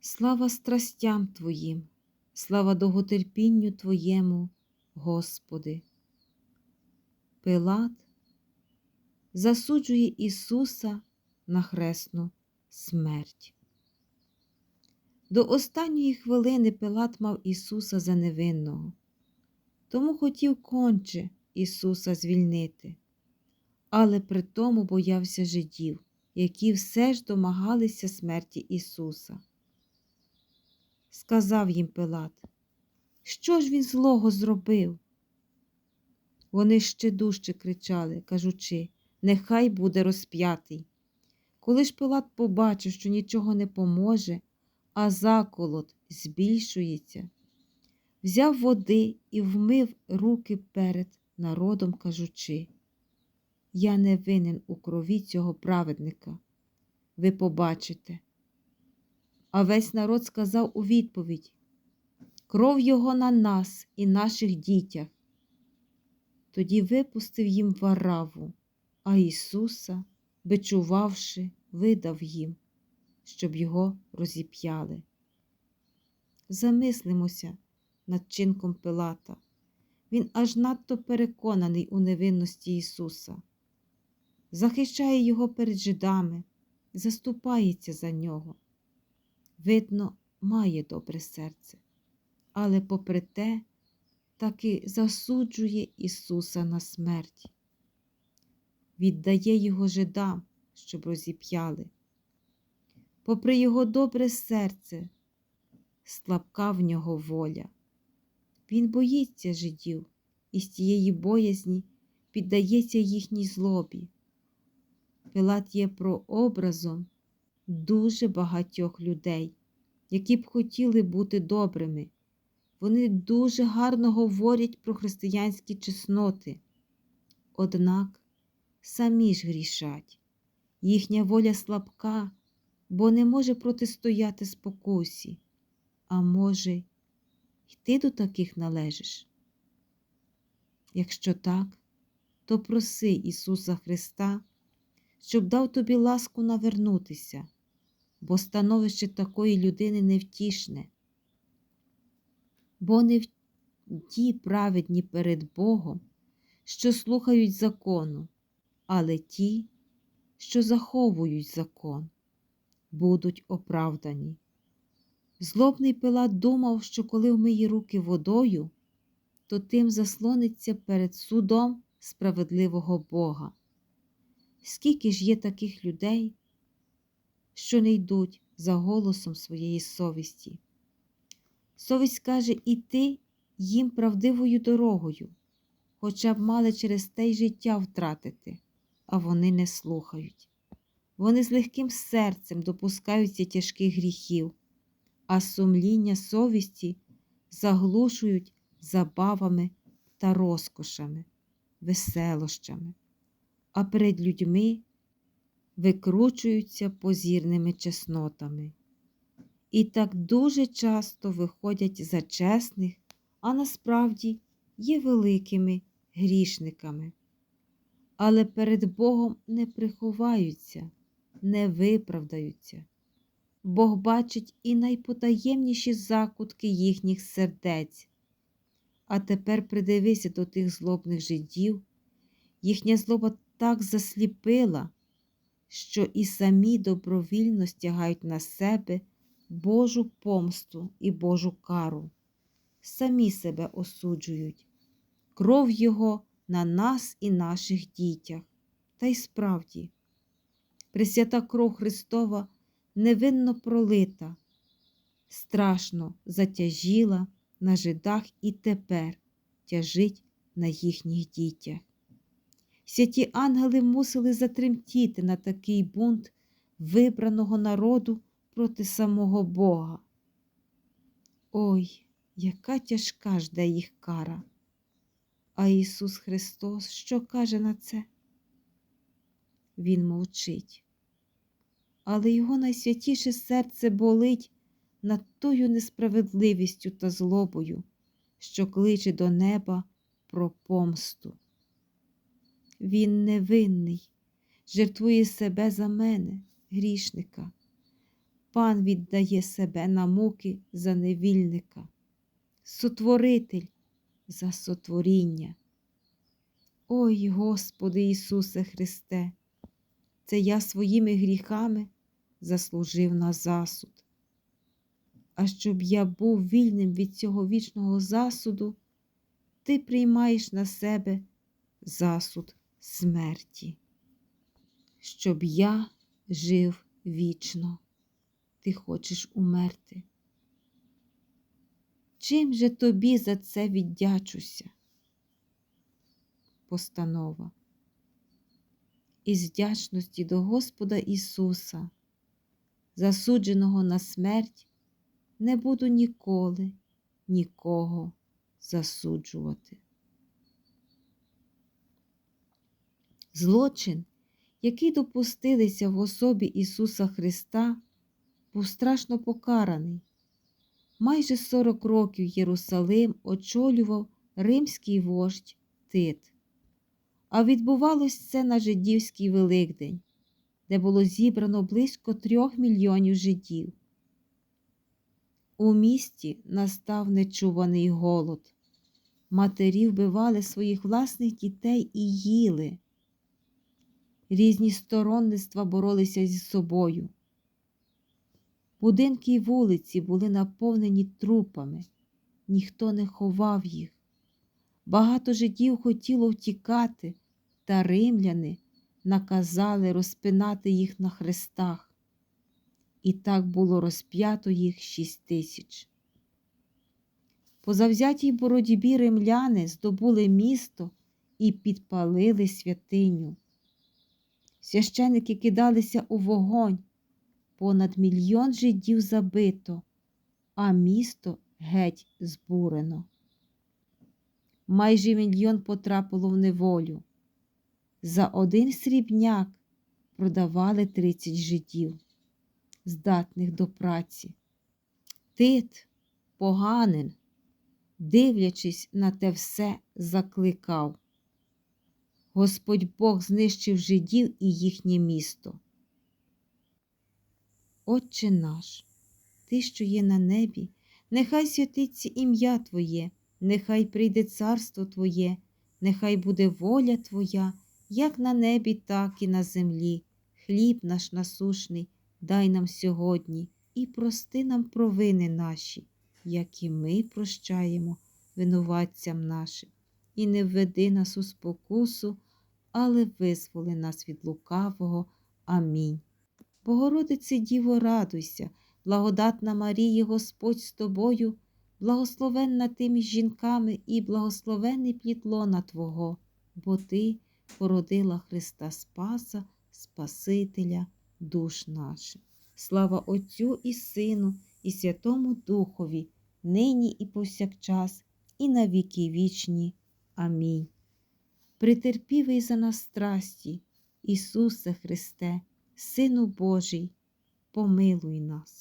Слава страстям Твоїм, слава довготерпінню Твоєму, Господи. Пилат засуджує Ісуса на хресну смерть. До останньої хвилини Пилат мав Ісуса за невинного, тому хотів конче Ісуса звільнити, але при тому боявся жидів, які все ж домагалися смерті Ісуса. Сказав їм Пилат, що ж він злого зробив? Вони ще дужче кричали, кажучи, нехай буде розп'ятий. Коли ж Пилат побачив, що нічого не поможе, а заколот збільшується, взяв води і вмив руки перед народом, кажучи, я не винен у крові цього праведника. Ви побачите. А весь народ сказав у відповідь Кров його на нас і наших дітях. Тоді випустив їм вараву, а Ісуса, бичувавши, видав їм, щоб його розіп'яли. Замислимося над чинком Пилата. Він аж надто переконаний у невинності Ісуса, захищає Його перед жидами, заступається за нього. Видно, має добре серце, але попри те, таки засуджує Ісуса на смерть, віддає Його жидам, щоб розіп'яли. Попри Його добре серце, слабка в нього воля. Він боїться жидів і з тієї боязні піддається їхній злобі. Пилат є прообразом дуже багатьох людей, які б хотіли бути добрими. Вони дуже гарно говорять про християнські чесноти, однак самі ж грішать. Їхня воля слабка, бо не може протистояти спокусі, а може, й ти до таких належиш. Якщо так, то проси Ісуса Христа, щоб дав тобі ласку навернутися, бо становище такої людини невтішне, бо не ті праведні перед Богом, що слухають закону, але ті, що заховують закон, будуть оправдані. Злобний Пилат думав, що коли вмиє руки водою, то тим заслониться перед судом справедливого Бога. Скільки ж є таких людей, що не йдуть за голосом своєї совісті? Совість каже іти їм правдивою дорогою, хоча б мали через те й життя втратити, а вони не слухають. Вони з легким серцем допускаються тяжких гріхів, а сумління совісті заглушують забавами та розкошами, веселощами, а перед людьми викручуються позірними чеснотами. І так дуже часто виходять за чесних, а насправді є великими грішниками. Але перед Богом не приховаються, не виправдаються. Бог бачить і найпотаємніші закутки їхніх сердець. А тепер придивися до тих злобних жидів, їхня злоба так засліпила, що і самі добровільно стягають на себе Божу помсту і Божу кару, самі себе осуджують, кров Його на нас і наших дітях. Та й справді, Пресвята кров Христова невинно пролита, страшно затяжіла на жидах і тепер тяжить на їхніх дітях. Святі ангели мусили затремтіти на такий бунт вибраного народу проти самого Бога. Ой, яка тяжка жде їх кара. А Ісус Христос що каже на це? Він мовчить, але Його найсвятіше серце болить над тою несправедливістю та злобою, що кличе до неба про помсту. Він невинний, жертвує себе за мене, грішника, Пан віддає себе на муки за невільника, сотворитель за сотворіння. Ой, Господи Ісусе Христе, це я своїми гріхами заслужив на засуд. А щоб я був вільним від цього вічного засуду, ти приймаєш на себе засуд смерті, щоб я жив вічно. Ти хочеш умерти. Чим же тобі за це віддячуся? Постанова. Із вдячності до Господа Ісуса, засудженого на смерть, не буду ніколи нікого засуджувати. Злочин, який допустилися в особі Ісуса Христа, був страшно покараний. Майже 40 років Єрусалим очолював римський вождь Тит. А відбувалось це на жидівський Великдень, де було зібрано близько трьох мільйонів жидів. У місті настав нечуваний голод. Матері вбивали своїх власних дітей і їли. Різні сторонництва боролися зі собою. Будинки й вулиці були наповнені трупами, ніхто не ховав їх. Багато жидів хотіло втікати, та римляни наказали розпинати їх на хрестах. І так було розп'ято їх шість тисяч. По завзятій боротьбі римляни здобули місто і підпалили святиню. Священики кидалися у вогонь, понад мільйон жидів забито, а місто геть збурено. Майже мільйон потрапило в неволю. За один срібняк продавали 30 жидів, здатних до праці. Тит, поганин, дивлячись на те все, закликав. Господь Бог знищив жидів і їхнє місто. Отче наш, Ти, що є на небі, нехай святиться ім'я Твоє, нехай прийде царство Твоє, нехай буде воля Твоя, як на небі, так і на землі. Хліб наш насушний, дай нам сьогодні і прости нам провини наші, як і ми прощаємо винуватцям нашим, і не введи нас у спокусу, але визволи нас від лукавого. Амінь. Богородице Діво, радуйся, благодатна Марія, Господь з тобою, благословенна ти між жінками і благословенний плід лона Твого, бо Ти породила Христа Спаса, Спасителя душ наших. Слава Отцю і Сину, і Святому Духові, нині і повсякчас, і на віки вічні. Амінь. Притерпівий за нас страсті, Ісусе Христе, Сину Божий, помилуй нас.